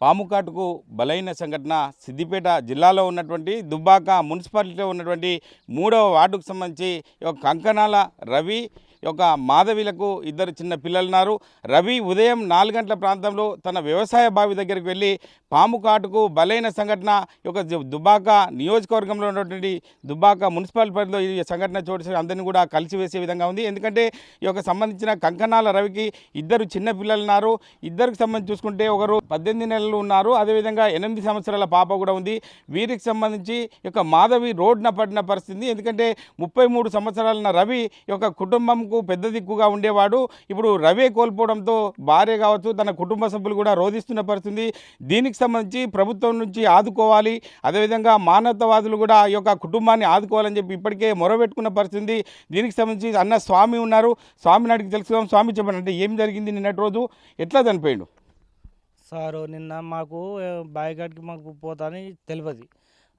పాముకాటుకు బలైన సంఘటన సిద్దిపేట జిల్లాలో ఉన్నటువంటి దుబ్బాక మున్సిపాలిటీలో ఉన్నటువంటి మూడవ వార్డుకు సంబంధించి యొక్క కంకణాల రవి యొక్క మాధవిలకు ఇద్దరు చిన్న పిల్లలున్నారు. రవి ఉదయం నాలుగు గంటల ప్రాంతంలో తన వ్యవసాయ బావి దగ్గరికి వెళ్ళి పాము కాటుకు బలైన సంఘటన యొక్క దుబాక నియోజకవర్గంలో ఉన్నటువంటి దుబాక మున్సిపల్ పరిధిలో ఈ సంఘటన చోటు అందరినీ కూడా కలిసివేసే విధంగా ఉంది. ఎందుకంటే ఈ యొక్క సంబంధించిన కంకణాల రవికి ఇద్దరు చిన్న పిల్లలు ఉన్నారు ఇద్దరికి సంబంధించి చూసుకుంటే ఒకరు పద్దెనిమిది నెలలు ఉన్నారు. అదేవిధంగా ఎనిమిది సంవత్సరాల పాప కూడా ఉంది. వీరికి సంబంధించి యొక్క మాధవి రోడ్న పడిన పరిస్థితి ఎందుకంటే ముప్పై మూడు సంవత్సరాల రవి యొక్క కుటుంబంకు పెద్ద దిక్కుగా ఉండేవాడు. ఇప్పుడు రవే కోల్పోవడంతో భార్య కావచ్చు తన కుటుంబ సభ్యులు కూడా రోధిస్తున్న పరిస్థితి. దీనికి సంబంధించి ప్రభుత్వం నుంచి ఆదుకోవాలి. అదేవిధంగా మానవతావాదులు కూడా ఈ యొక్క కుటుంబాన్ని ఆదుకోవాలని చెప్పి ఇప్పటికే మొరబెట్టుకున్న పరిస్థితి. దీనికి సంబంధించి అన్న స్వామి ఉన్నారు. స్వామిని అడిగి తెలుసుకుందాం. స్వామి చెప్పండి అంటే ఏం జరిగింది నిన్నటి రోజు? ఎట్లా చనిపోయాడు? సారు నిన్న మాకు బాయిగాడికి బాయికాడికి మాకు పోతాని తెలియదు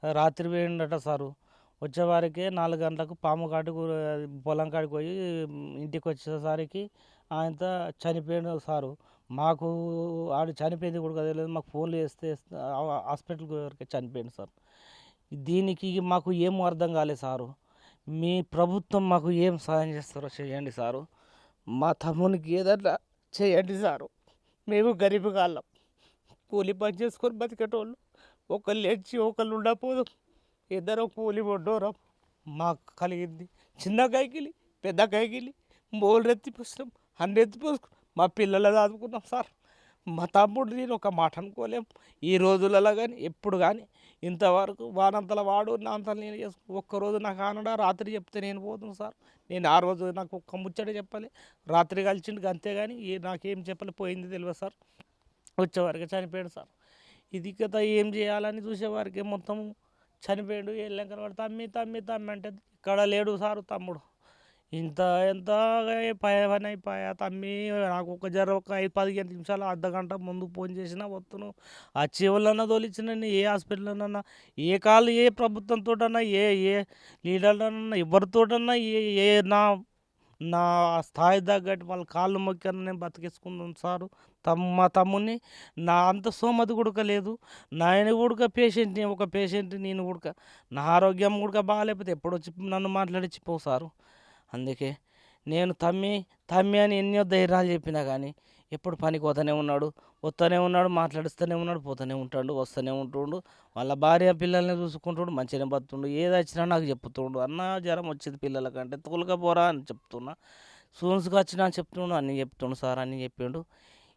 రాత్రి పోయిండట సారు. వచ్చేవారికి నాలుగు గంటలకు పాము కాటుకు పొలం కాడికి పోయి ఇంటికి వచ్చేసరికి ఆయనతో చనిపోయాడు సారు. మాకు ఆడు చనిపోయింది కూడా తెలియదు మాకు ఫోన్లు చేస్తే హాస్పిటల్కి వరకే చనిపోయింది సార్. దీనికి మాకు ఏం అర్థం కాలేదు సారు. మీ ప్రభుత్వం మాకు ఏం సహాయం చేస్తారో చేయండి సారు. మా తమ్మునికి ఏదన్నా చేయండి సారు. మేము గరీబ్ కాళ్ళం కూలి పని చేసుకొని బతికేటోళ్ళు. ఒకళ్ళు లేచి ఒకళ్ళు ఉండకపోదు. ఇద్దరు కూలి వండోరం మాకు కలిగింది. చిన్న కైకిలి పెద్ద కైకిలి. మోళ్ళు ఎత్తిపోసినాం అన్ని ఎత్తిపోసుకున్నాం మా పిల్లలు చదువుకున్నాం సార్. మా తమ్ముడు నేను ఒక మాట అనుకోలేం. ఈ రోజులలో కానీ ఎప్పుడు కానీ ఇంతవరకు వానంతల వాడు నాంతలు నేను చేసుకు ఒక్కరోజు నాకు ఆనడా రాత్రి చెప్తే నేను పోతుంది సార్. నేను ఆ రోజు నాకు ఒక్క ముచ్చట చెప్పాలి. రాత్రి కలిసిండు అంతేగాని ఏ నాకేం చెప్పాలి పోయింది తెలియదు సార్. వచ్చేవారికి చనిపోయాడు సార్. ఇది కదా ఏం చేయాలని చూసేవారికి మొత్తం చనిపోయాడు వెళ్ళాక వాడు తమ్మి తమ్మి తమ్మి అంటే ఇక్కడ లేడు సారు తమ్ముడు. ఇంత ఎంత పై పని అయిపోయా తమ్మి? నాకు ఒక జర ఒక ఐదు పదిహేను నిమిషాలు అర్ధ గంట ముందు ఫోన్ చేసినా వస్తున్నాను ఆ చెవులన్నా తోలిచ్చినని ఏ హాస్పిటల్లోనన్నా ఏ కాలు ఏ ప్రభుత్వంతోటన్నా ఏ ఏ లీడర్లన్నా ఎవరితోటన్నా ఏ ఏ నా నా స్థాయి తగ్గట్టు వాళ్ళ కాళ్ళు మొక్కాను నేను బతికేసుకుందాం సారు. తమ్ మా తమ్ముని నా అంత సోమతి గుడక లేదు. నాయన కూడా పేషెంట్ని ఒక పేషెంట్ నేను కూడా నా ఆరోగ్యం కూడా బాగాలేకపోతే ఎప్పుడు వచ్చి నన్ను మాట్లాడించి సారు. అందుకే నేను తమ్మి తమ్మి అని ఎన్నో ధైర్యాలు చెప్పినా కానీ ఎప్పుడు పనికి పోతూనే ఉన్నాడు వస్తూనే ఉన్నాడు మాట్లాడిస్తూనే ఉన్నాడు పోతూనే ఉంటాడు వస్తూనే ఉంటుండు. వాళ్ళ భార్య పిల్లల్ని చూసుకుంటుండు మంచిగానే బతుండు ఏది వచ్చినా నాకు చెప్తుండు. అన్న జ్వరం వచ్చింది పిల్లలకంటే తోలుకపోరా అని చెప్తున్నా. సూన్స్కి వచ్చినా అని చెప్తుండు అన్నీ చెప్తుండు సార్ అన్నీ చెప్పిండు.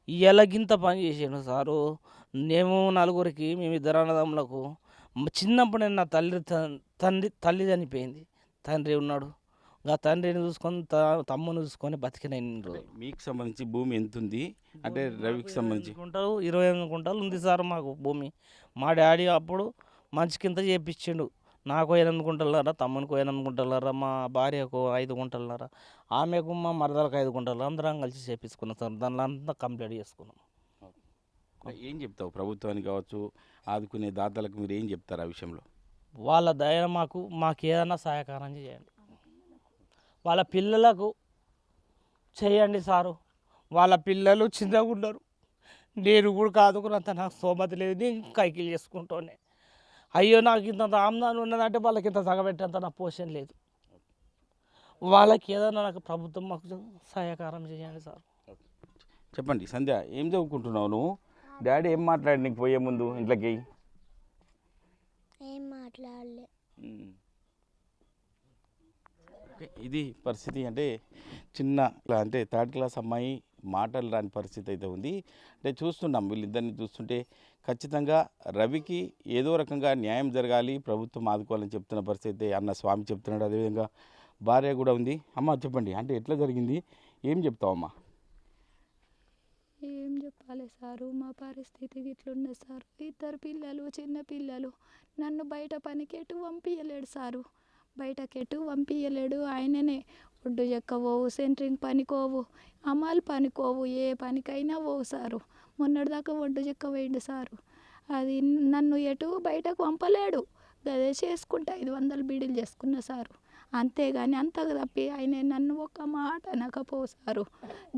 ఎలాగింత పని చేసిండు సారు? మేము నలుగురికి మేము ఇద్దరు అన్నదమ్ములకు చిన్నప్పుడు నేను నా తల్లి తండ్రి తల్లి చనిపోయింది. తండ్రి ఉన్నాడు. ఆ తండ్రిని చూసుకొని త- తమ్ముని చూసుకొని బతికిన మీకు సంబంధించి భూమి ఎంత ఉంది అంటే రవికి సంబంధించి. గుంటలు ఇరవై ఎనిమిది గుంటలు ఉంది సార్ మాకు భూమి. మా డాడీ అప్పుడు మంచి కింద చేపించిండు. నాకు ఎనిమిది గుంటలరా తమ్మునికి ఎనిమిది గుంటలరా మా భార్యకు ఐదు గుంటలరా ఆమెకు మా మరదలకు ఐదు గుంటలు అందరం కలిసి చేపించుకున్నాం సార్. దానిలో అంతా కంప్లీట్ చేసుకున్నాం. ఏం చెప్తావు? ప్రభుత్వానికి కావచ్చు ఆదుకునే దాతలకు మీరు ఏం చెప్తారు ఆ విషయంలో? వాళ్ళ దయ మాకు మాకు ఏదైనా సహాయకారం చేయండి. వాళ్ళ పిల్లలకు చేయండి సారు. వాళ్ళ పిల్లలు చిన్నగా ఉన్నారు నేను కూడా కాదుకున్నంత నాకు సోమతి లేదు నేను కైకిలు చేసుకుంటూనే. అయ్యో నాకు ఇంత ఆమ్దాన్ని ఉన్నదంటే వాళ్ళకి ఇంత తగబెట్టేంత నా పోషణ లేదు. వాళ్ళకి ఏదైనా నాకు ప్రభుత్వం మాకు సహాయకారం చేయండి సార్. చెప్పండి సంధ్య ఏం చదువుకుంటున్నావు నువ్వు? డాడీ ఏం మాట్లాడి నీకు పోయే ముందు ఇంట్లోకి? ఏం మాట్లాడలే. ఓకే, ఇది పరిస్థితి అంటే చిన్న ఇలా అంటే థర్డ్ క్లాస్ అమ్మాయి మాటలు రాని పరిస్థితి అయితే ఉంది. అంటే చూస్తున్నాం వీళ్ళిద్దరిని చూస్తుంటే ఖచ్చితంగా రవికి ఏదో రకంగా న్యాయం జరగాలి ప్రభుత్వం ఆదుకోవాలని చెప్తున్న పరిస్థితి అయితే అన్న స్వామి చెప్తున్నాడు. అదేవిధంగా భార్య కూడా ఉంది. అమ్మ చెప్పండి అంటే ఎట్లా జరిగింది? ఏం చెప్తావమ్మా? ఏం చెప్పాలి సారు? మా పరిస్థితి ఇట్లుండే సారు. ఇద్దరు పిల్లలు చిన్న పిల్లలు. నన్ను బయట పనికి ఎటు పంపించలేడు సారు. బయటకి ఎటు పంపించలేడు ఆయననే ఒడ్డు చెక్క పోవు సెంట్రింగ్ పనికోవు అమలు పనికోవు ఏ పనికైనా పోవు సారు. మొన్నటిదాకా ఒడ్డు చెక్క పోయిండు సారు. అది నన్ను ఎటు బయటకు పంపలేడు. గదే చేసుకుంటా ఐదు వందలు బీడీలు చేసుకున్న సారు. అంతేగాని అంతకు తప్పి ఆయన నన్ను ఒక్క మాట అనకపోసారు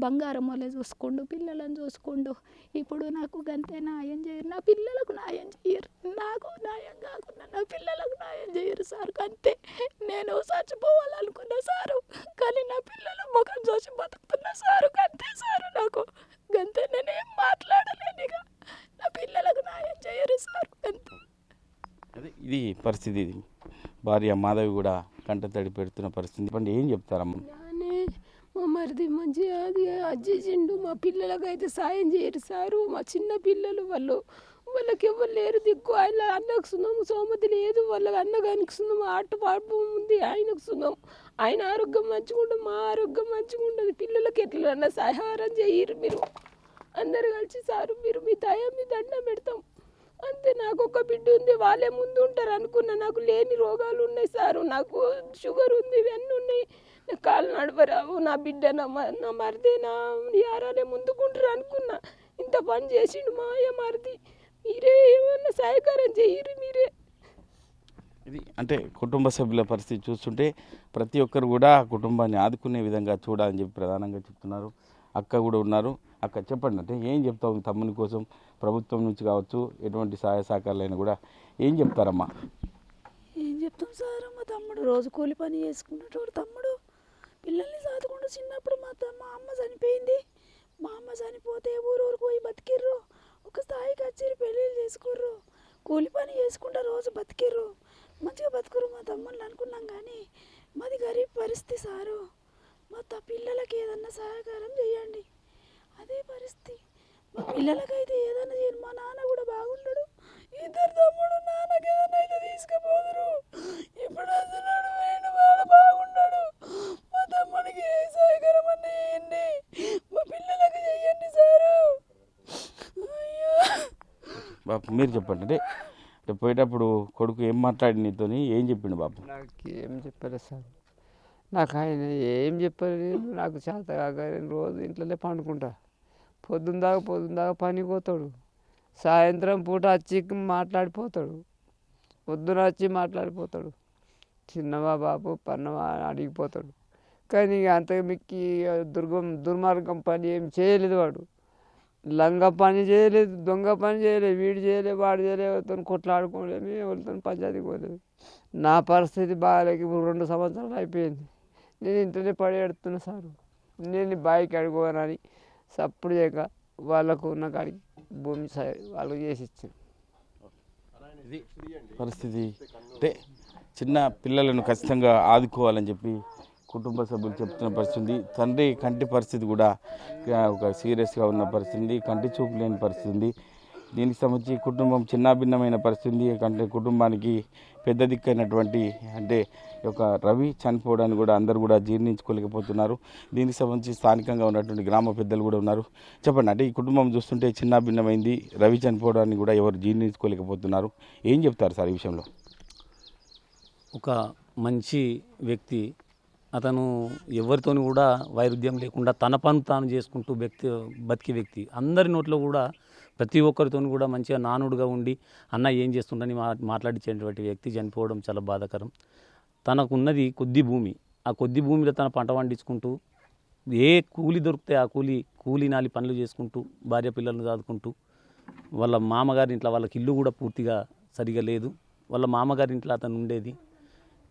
బంగారం వల్ల చూసుకుండు పిల్లలను చూసుకుండు. ఇప్పుడు నాకు గంతే న్యాయం చేయరు. నా పిల్లలకు న్యాయం చేయరు. నాకు న్యాయం కాకుండా నా పిల్లలకు న్యాయం చేయరు సార్. అంతే నేను చచ్చిపోవాలనుకున్నాను సారు కానీ నా పిల్లల ముఖం చూసి బతుకుతున్నా సారు అంతే సారు నాకు గంతే నేనేం మాట్లాడలేను ఇక నా పిల్లలకు న్యాయం చేయరు సార్ అంతే అదే ఇది పరిస్థితి ఇది. భార్య మాధవి కూడా కంట తడి పెడుతున్న పరిస్థితి. చెప్పండి ఏం చెప్తారమ్మ? మా మరిది మంచిగా అది అజ్జేసిండు మా పిల్లలకు అయితే సాయం చేయరు సారు. మా చిన్న పిల్లలు వాళ్ళు వాళ్ళకి ఎవరు లేరు దిక్కు. ఆయన అన్నకు సున్నాము సోమతి లేదు. వాళ్ళకి అన్నగానికి సున్నాము ఆట పాడు ఉంది ఆయనకు సున్నాం. ఆయన ఆరోగ్యం మంచిగా ఉండదు మా ఆరోగ్యం మంచిగా ఉండదు. పిల్లలకి ఎట్లన్నా సహారం చేయరు మీరు. అందరు కలిసి సారు మీరు మీ దయ మీ దండం పెడతాం. అంతే నాకు ఒక బిడ్డ ఉంది వాళ్ళే ముందు ఉంటారు అనుకున్నా. నాకు లేని రోగాలు ఉన్నాయి సారు నాకు షుగర్ ఉంది ఇవన్నీ ఉన్నాయి. నా కాళ్ళు నడవరావు నా బిడ్డ నా నా మరిది నా యారాలే ముందుకుంటారు అనుకున్నా. ఇంత పని చేసిండు మా అయ్య మరిది. మీరే ఏమన్నా సహకారం చేయరు మీరే. ఇది అంటే కుటుంబ సభ్యుల పరిస్థితి చూస్తుంటే ప్రతి ఒక్కరు కూడా కుటుంబాన్ని ఆదుకునే విధంగా చూడాలని చెప్పి ప్రధానంగా చెప్తున్నారు. అక్క కూడా ఉన్నారు. అక్క చెప్పండి అంటే ఏం చెప్తావు తమ్ముని కోసం? ప్రభుత్వం నుంచి కావచ్చు ఎటువంటి సహాయ సహకారాలైనా కూడా ఏం చెప్తారమ్మా? ఏం చెప్తాం సార్ మా తమ్ముడు? రోజు కూలి పని చేసుకున్నటువంటి తమ్ముడు. పిల్లల్ని సాదుకుండా చిన్నప్పుడు మా మా అమ్మ చనిపోయింది. మా అమ్మ చనిపోతే ఊరూరు పోయి బతికిర్రు. ఒక స్థాయికి వచ్చి పెళ్ళిళ్ళు చేసుకుర్రు. కూలి పని చేసుకుంటా రోజు బతికిర్రు. మంచిగా బతుకురు మా తమ్ముళ్ళు అనుకున్నాం కానీ మాది గరీబ్ పరిస్థితి సారు. మా త పిల్లలకి ఏదన్నా సహకారం చేయండి. అదే పరిస్థితి. పిల్లలకైతే ఏదైనా చేయండి. మా నాన్న కూడా బాగుండడు. ఇద్దరు తమ్ముడు నాన్నకి ఏదైనా అయితే తీసుకుపోదురు. ఇప్పుడు అసలు వేణు వాడు బాగుండడు. మా తమ్ముడికి ఏ సహకారం అన్నీ చేయండి మా పిల్లలకి చెయ్యండి సారు. అయ్యో. బాపు మీరు చెప్పండి. అంటే అంటే పోయేటప్పుడు కొడుకు ఏం మాట్లాడి నీతోని? ఏం చెప్పిండు బాపు? నాకు ఏం చెప్పలేదు సార్. నాకు ఆయన ఏం చెప్పలేదు. నాకు చేత కాక నేను రోజు ఇంట్లోనే పండుకుంటా. పొద్దున్న దాకా పొద్దున్న దాకా పనికి పోతాడు సాయంత్రం పూట వచ్చి మాట్లాడిపోతాడు. పొద్దున వచ్చి మాట్లాడిపోతాడు. చిన్నవా బాబు పన్నవా అడిగిపోతాడు. కానీ ఇక అంత మిక్కి దుర్గం దుర్మార్గం పని ఏం చేయలేదు వాడు. లంగ పని చేయలేదు దొంగ పని చేయలేదు వీడు చేయలేదు వాడు చేయలేదు ఎవరితో కొట్లాడుకోలేము ఎవరితో పంచాయతీ పోలేదు. నా పరిస్థితి బాగాలేక ఇప్పుడు రెండు సంవత్సరాలు అయిపోయింది. నేను ఇంట్లోనే పడి ఎడుతున్నా సారు. నేను బాయికి అడుకోనని సప్పుడు చేయక వాళ్ళకు ఉన్న కాడికి భూమి స- వాళ్ళకి చేసి ఇచ్చాను పరిస్థితి. అంటే చిన్న పిల్లలను ఖచ్చితంగా ఆదుకోవాలని చెప్పి కుటుంబ సభ్యులు చెప్తున్న పరిస్థితి. తండ్రి కంటి పరిస్థితి కూడా ఒక సీరియస్గా ఉన్న పరిస్థితి కంటి చూపు లేని పరిస్థితి. దీనికి సంబంధించి కుటుంబం చిన్నాభిన్నమైన పరిస్థితి అంటే కుటుంబానికి పెద్ద దిక్కైనటువంటి అంటే యొక్క రవి చనిపోవడానికి కూడా అందరూ కూడా జీర్ణించుకోలేకపోతున్నారు. దీనికి సంబంధించి స్థానికంగా ఉన్నటువంటి గ్రామ పెద్దలు కూడా ఉన్నారు. చెప్పండి అంటే ఈ కుటుంబం చూస్తుంటే చిన్నాభిన్నమైంది రవి చనిపోవడాన్ని కూడా ఎవరు జీర్ణించుకోలేకపోతున్నారు? ఏం చెప్తారు సార్ ఈ విషయంలో? ఒక మంచి వ్యక్తి అతను ఎవరితోని కూడా వైరుధ్యం లేకుండా తన పని తాను చేసుకుంటూ వ్యక్తి బతికే వ్యక్తి. అందరి నోట్లో కూడా ప్రతి ఒక్కరితో కూడా మంచిగా నానుడుగా ఉండి అన్న ఏం చేస్తుండని మా మాట్లాడించేటువంటి వ్యక్తి చనిపోవడం చాలా బాధాకరం. తనకున్నది కొద్ది భూమి. ఆ కొద్ది భూమిలో తన పంట పండించుకుంటూ ఏ కూలి దొరికితే ఆ కూలి కూలి నాలి పనులు చేసుకుంటూ భార్య పిల్లలను చదువుకుంటూ వాళ్ళ మామగారి ఇంట్లో వాళ్ళకి ఇల్లు కూడా పూర్తిగా సరిగా లేదు. వాళ్ళ మామగారి ఇంట్లో అతను ఉండేది.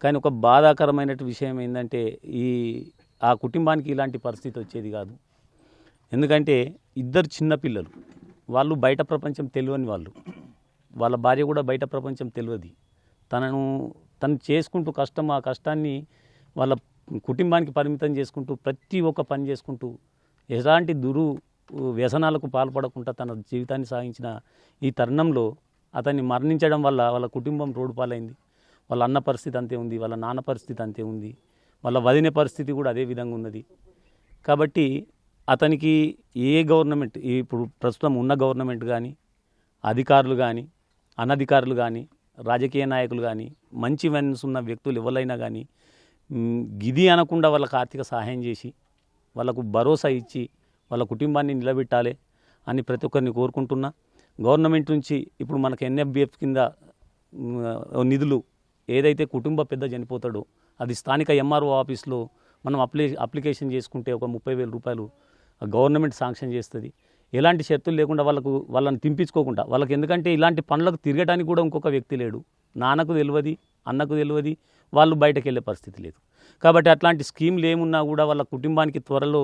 కానీ ఒక బాధాకరమైన విషయం ఏంటంటే ఈ ఆ కుటుంబానికి ఇలాంటి పరిస్థితి వచ్చేది కాదు. ఎందుకంటే ఇద్దరు చిన్నపిల్లలు వాళ్ళు బయట ప్రపంచం తెలియని వాళ్ళు వాళ్ళ భార్య కూడా బయట ప్రపంచం తెలియదు. తనను తను చేసుకుంటూ కష్టం ఆ కష్టాన్ని వాళ్ళ కుటుంబానికి పరిమితం చేసుకుంటూ ప్రతి ఒక్క పని చేసుకుంటూ ఎలాంటి దురు వ్యసనాలకు పాల్పడకుండా తన జీవితాన్ని సాగించిన ఈ తరుణంలో అతన్ని మరణించడం వల్ల వాళ్ళ కుటుంబం రోడ్డు పాలైంది వాళ్ళ అన్న పరిస్థితి అంతే ఉంది వాళ్ళ నాన్న పరిస్థితి అంతే ఉంది వాళ్ళ వదిన పరిస్థితి కూడా అదే విధంగా ఉన్నది. కాబట్టి అతనికి ఏ గవర్నమెంట్ ఇప్పుడు ప్రస్తుతం ఉన్న గవర్నమెంట్ కానీ అధికారులు కానీ అనధికారులు కానీ రాజకీయ నాయకులు కానీ మంచి వెన్స్ ఉన్న వ్యక్తులు ఎవరైనా కానీ గిది అనకుండా వాళ్ళకు ఆర్థిక సహాయం చేసి వాళ్ళకు భరోసా ఇచ్చి వాళ్ళ కుటుంబాన్ని నిలబెట్టాలి అని ప్రతి ఒక్కరిని కోరుకుంటున్నా. గవర్నమెంట్ నుంచి ఇప్పుడు మనకు ఎన్ఎఫ్బిఎఫ్ కింద నిధులు ఏదైతే కుటుంబ పెద్ద చనిపోతాడో అది స్థానిక ఎంఆర్ఓ ఆఫీస్లో మనం అప్లై అప్లికేషన్ చేసుకుంటే ఒక ముప్పై వేల రూపాయలు గవర్నమెంట్ శాంక్షన్ చేస్తుంది. ఎలాంటి షరతులు లేకుండా వాళ్ళకు వాళ్ళని తింపించుకోకుండా వాళ్ళకి ఎందుకంటే ఇలాంటి పనులకు తిరగడానికి కూడా ఇంకొక వ్యక్తి లేడు. నాన్నకు తెలియదు అన్నకు తెలియదు వాళ్ళు బయటకు వెళ్ళే పరిస్థితి లేదు. కాబట్టి అట్లాంటి స్కీమ్లు ఏమున్నా కూడా వాళ్ళ కుటుంబానికి త్వరలో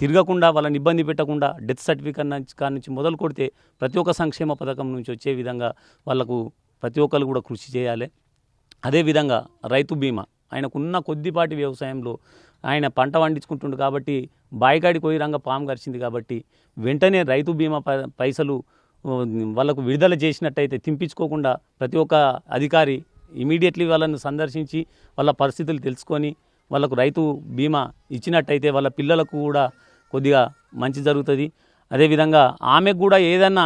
తిరగకుండా వాళ్ళని ఇబ్బంది పెట్టకుండా డెత్ సర్టిఫికేట్ నుంచి కాడి నుంచి మొదలు కొడితే ప్రతి ఒక్క సంక్షేమ పథకం నుంచి వచ్చే విధంగా వాళ్ళకు ప్రతి ఒక్కరు కూడా కృషి చేయాలి. అదేవిధంగా రైతు బీమా. ఆయనకున్న కొద్దిపాటి వ్యవసాయంలో ఆయన పంట పండించుకుంటుండు కాబట్టి బాయికాడి పోయి రంగ పాము గరిచింది కాబట్టి వెంటనే రైతు బీమా ప- పైసలు వాళ్ళకు విడుదల చేసినట్టయితే తింపించుకోకుండా ప్రతి ఒక్క అధికారి ఇమీడియట్లీ వాళ్ళను సందర్శించి వాళ్ళ పరిస్థితులు తెలుసుకొని వాళ్ళకు రైతు బీమా ఇచ్చినట్టయితే వాళ్ళ పిల్లలకు కూడా కొద్దిగా మంచి జరుగుతుంది. అదేవిధంగా ఆమెకు కూడా ఏదన్నా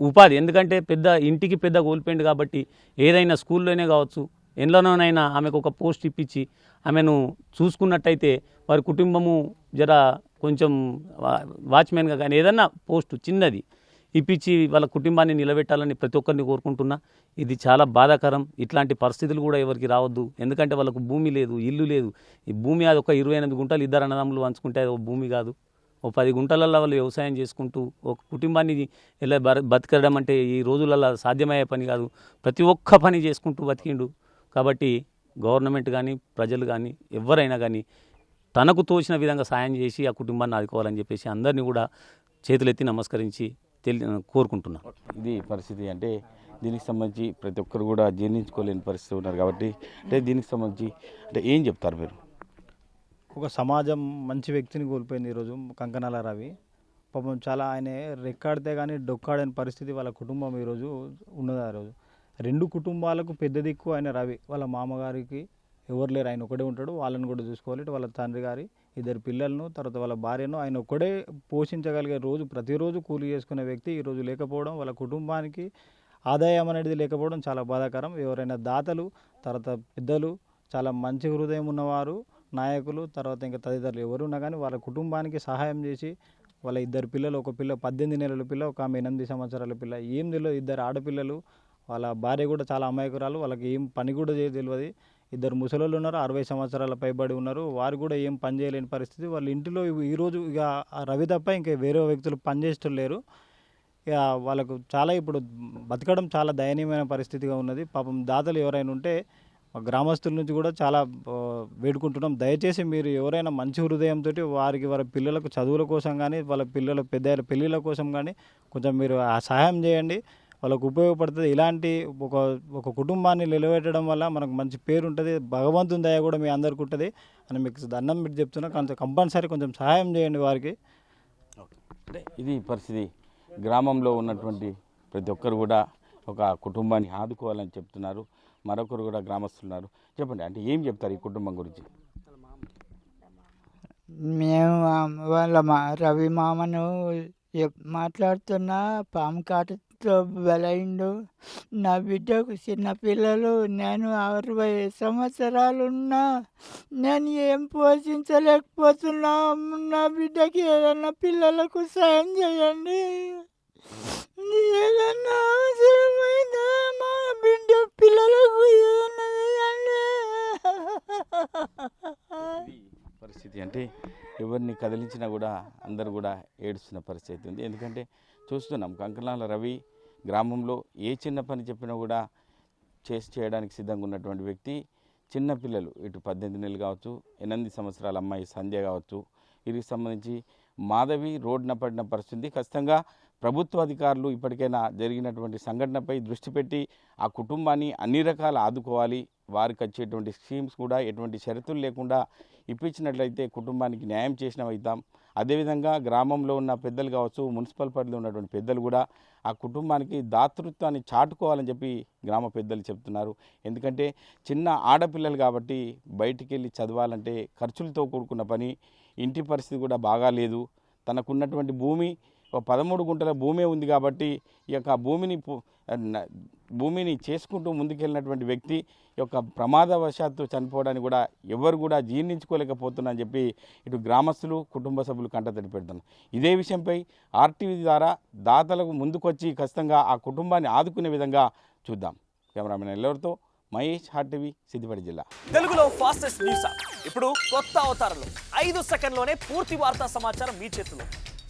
ఉపాధి ఎందుకంటే పెద్ద ఇంటికి పెద్ద కోల్పోయింది కాబట్టి ఏదైనా స్కూల్లోనే కావచ్చు ఎందులోనైనా ఆమెకు ఒక పోస్ట్ ఇప్పించి ఆమెను చూసుకున్నట్టయితే వారి కుటుంబము జర కొంచెం వాచ్మెన్గా కానీ ఏదన్నా పోస్ట్ చిన్నది ఇప్పించి వాళ్ళ కుటుంబాన్ని నిలబెట్టాలని ప్రతి ఒక్కరిని కోరుకుంటున్నా. ఇది చాలా బాధాకరం. ఇట్లాంటి పరిస్థితులు కూడా ఎవరికి రావద్దు. ఎందుకంటే వాళ్ళకు భూమి లేదు ఇల్లు లేదు. ఈ భూమి అది ఒక ఇరవై ఎనిమిది గుంటలు ఇద్దరు అన్నదమ్ములు పంచుకుంటే అది ఒక భూమి కాదు. ఓ పది గుంటలలో వాళ్ళు వ్యవసాయం చేసుకుంటూ ఒక కుటుంబాన్ని ఇలా బతకడం అంటే ఈ రోజులలో సాధ్యమయ్యే పని కాదు. ప్రతి ఒక్క పని చేసుకుంటూ బతికిండు. కాబట్టి గవర్నమెంట్ కానీ ప్రజలు కానీ ఎవరైనా కానీ తనకు తోచిన విధంగా సాయం చేసి ఆ కుటుంబాన్ని ఆదుకోవాలని చెప్పేసి అందరినీ కూడా చేతులెత్తి నమస్కరించి తెలి కోరుకుంటున్నాను ఇది పరిస్థితి అంటే దీనికి సంబంధించి ప్రతి ఒక్కరు కూడా జీర్ణించుకోలేని పరిస్థితి ఉన్నారు కాబట్టి అంటే దీనికి సంబంధించి అంటే ఏం చెప్తారు మీరు? ఒక సమాజం మంచి వ్యక్తిని కోల్పోయింది ఈరోజు కంకనాల రవి. పాపం చాలా ఆయన రెక్కాడితే కానీ డొక్కాడని పరిస్థితి వాళ్ళ కుటుంబం ఈరోజు ఉన్నది ఆ రోజు? రెండు కుటుంబాలకు పెద్ద దిక్కు ఆయన రవి వాళ్ళ మామగారికి ఎవరు లేరు. ఆయన ఒకడే ఉంటాడు. వాళ్ళని కూడా చూసుకోవాలి. వాళ్ళ తండ్రి గారి ఇద్దరు పిల్లలను తర్వాత వాళ్ళ భార్యను ఆయన ఒక్కడే పోషించగలిగే రోజు ప్రతిరోజు కూలి చేసుకునే వ్యక్తి ఈరోజు లేకపోవడం వాళ్ళ కుటుంబానికి ఆదాయం అనేది లేకపోవడం చాలా బాధాకరం. ఎవరైనా దాతలు తర్వాత పెద్దలు చాలా మంచి హృదయం ఉన్నవారు నాయకులు తర్వాత ఇంకా తదితరులు ఎవరున్నా కానీ వాళ్ళ కుటుంబానికి సహాయం చేసి వాళ్ళ ఇద్దరు పిల్లలు ఒక పిల్ల పద్దెనిమిది నెలల పిల్ల ఒక ఆమె ఎనిమిది సంవత్సరాల పిల్ల ఏం తెలియదు. ఇద్దరు ఆడపిల్లలు వాళ్ళ భార్య కూడా చాలా అమాయకురాలు. వాళ్ళకి ఏం పని కూడా తెలియదు ఇద్దరు ముసలోళ్ళు ఉన్నారు అరవై సంవత్సరాల పైబడి ఉన్నారు. వారు కూడా ఏం పని చేయలేని పరిస్థితి. వాళ్ళ ఇంటిలో ఈరోజు ఇక రవి తప్ప ఇంకా వేరే వ్యక్తులు పని లేరు. ఇక వాళ్ళకు చాలా ఇప్పుడు బతకడం చాలా దయనీయమైన పరిస్థితిగా ఉన్నది. పాపం దాతలు ఎవరైనా ఉంటే గ్రామస్తుల నుంచి కూడా చాలా వేడుకుంటున్నాం. దయచేసి మీరు ఎవరైనా మంచి హృదయంతో వారికి వారి పిల్లలకు చదువుల కోసం కానీ వాళ్ళ పిల్లల పెద్ద పెళ్ళిళ్ళ కోసం కానీ కొంచెం మీరు ఆ సహాయం చేయండి. వాళ్ళకు ఉపయోగపడుతుంది. ఇలాంటి ఒక ఒక కుటుంబాన్ని నిలబెట్టడం వల్ల మనకు మంచి పేరు ఉంటుంది భగవంతుని దయ కూడా మీ అందరికి ఉంటుంది. అని మీకు దండం పెట్టి చెప్తున్నా. కొంచెం కంపల్సరీ కొంచెం సహాయం చేయండి వారికి. అంటే ఇది పరిస్థితి. గ్రామంలో ఉన్నటువంటి ప్రతి ఒక్కరు కూడా ఒక కుటుంబాన్ని ఆదుకోవాలని చెప్తున్నారు. మరొకరు కూడా గ్రామస్తున్నారు చెప్పండి అంటే ఏం చెప్తారు ఈ కుటుంబం గురించి? మేము వాళ్ళ మా రవి మామను మాట్లాడుతున్నా పాము కాటుతో బలైండు. నా బిడ్డకు చిన్నపిల్లలు నేను అరవై సంవత్సరాలు ఉన్నా నేను ఏం పోషించలేకపోతున్నా. నా బిడ్డకి ఏదన్నా పిల్లలకు సాయం చేయండి. ఏదన్నా అవసరమైందా మా బిడ్డ పిల్లలకు ఏదన్నా చేయండి పరిస్థితి అంటే ఎవరిని కదిలించినా కూడా అందరు కూడా ఏడుస్తున్న పరిస్థితి ఉంది. ఎందుకంటే చూస్తున్నాం కంకణాల రవి గ్రామంలో ఏ చిన్న పని చెప్పినా కూడా చేసి చేయడానికి సిద్ధంగా ఉన్నటువంటి వ్యక్తి చిన్నపిల్లలు ఇటు పద్దెనిమిది నెలలు కావచ్చు ఎనిమిది సంవత్సరాల అమ్మాయి సంధ్య కావచ్చు. వీరికి సంబంధించి మాధవి రోడ్డున పడిన పరిస్థితి. ఖచ్చితంగా ప్రభుత్వ అధికారులు ఇప్పటికైనా జరిగినటువంటి సంఘటనపై దృష్టి పెట్టి ఆ కుటుంబాన్ని అన్ని రకాల ఆదుకోవాలి. వారికి వచ్చేటువంటి స్కీమ్స్ కూడా ఎటువంటి షరతులు లేకుండా ఇప్పించినట్లయితే కుటుంబానికి న్యాయం చేసిన అవుతాం అదేవిధంగా గ్రామంలో ఉన్న పెద్దలు కావచ్చు మున్సిపల్ పరిధిలో ఉన్నటువంటి పెద్దలు కూడా ఆ కుటుంబానికి దాతృత్వాన్ని చాటుకోవాలని చెప్పి గ్రామ పెద్దలు చెప్తున్నారు. ఎందుకంటే చిన్న ఆడపిల్లలు కాబట్టి బయటికి వెళ్ళి చదవాలంటే ఖర్చులతో కూడుకున్న పని ఇంటి పరిస్థితి కూడా బాగాలేదు. తనకున్నటువంటి భూమి ఒక పదమూడు గుంటల భూమే ఉంది కాబట్టి ఈ యొక్క భూమిని భూమిని చేసుకుంటూ ముందుకెళ్ళినటువంటి వ్యక్తి యొక్క ప్రమాదవశాత్తు చనిపోవడానికి కూడా ఎవరు కూడా జీర్ణించుకోలేకపోతున్నా అని చెప్పి ఇటు గ్రామస్తులు కుటుంబ సభ్యులు కంటతడి పెడుతున్నారు. ఇదే విషయంపై ఆర్టీవీ ద్వారా దాతలకు ముందుకొచ్చి ఖచ్చితంగా ఆ కుటుంబాన్ని ఆదుకునే విధంగా చూద్దాం. కెమెరామెన్ ఎల్లవరితో మహేష్ ఆర్టీవీ సిద్దిపేట జిల్లా. తెలుగులో ఫాస్టెస్ట్ న్యూస్. ఇప్పుడు కొత్త అవతారంలో. ఐదు సెకండ్లోనే పూర్తి వార్తా సమాచారం మీ చేతిలో.